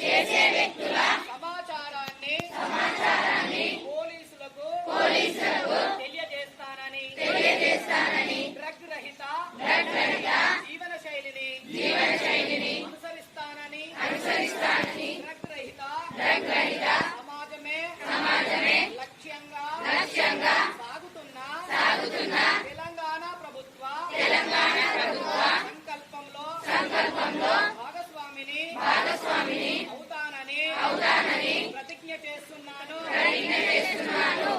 చేసే వ్యక్తుల సమాచారాన్ని పోలీసులకు పోలీసులకు తెలియజేస్తానని తెలియజేస్తానని పోరాటంలో భాగస్వామిని భాగస్వామిని అవుతానని ప్రతిజ్ఞ చేస్తున్నాను. చేస్తున్నాను.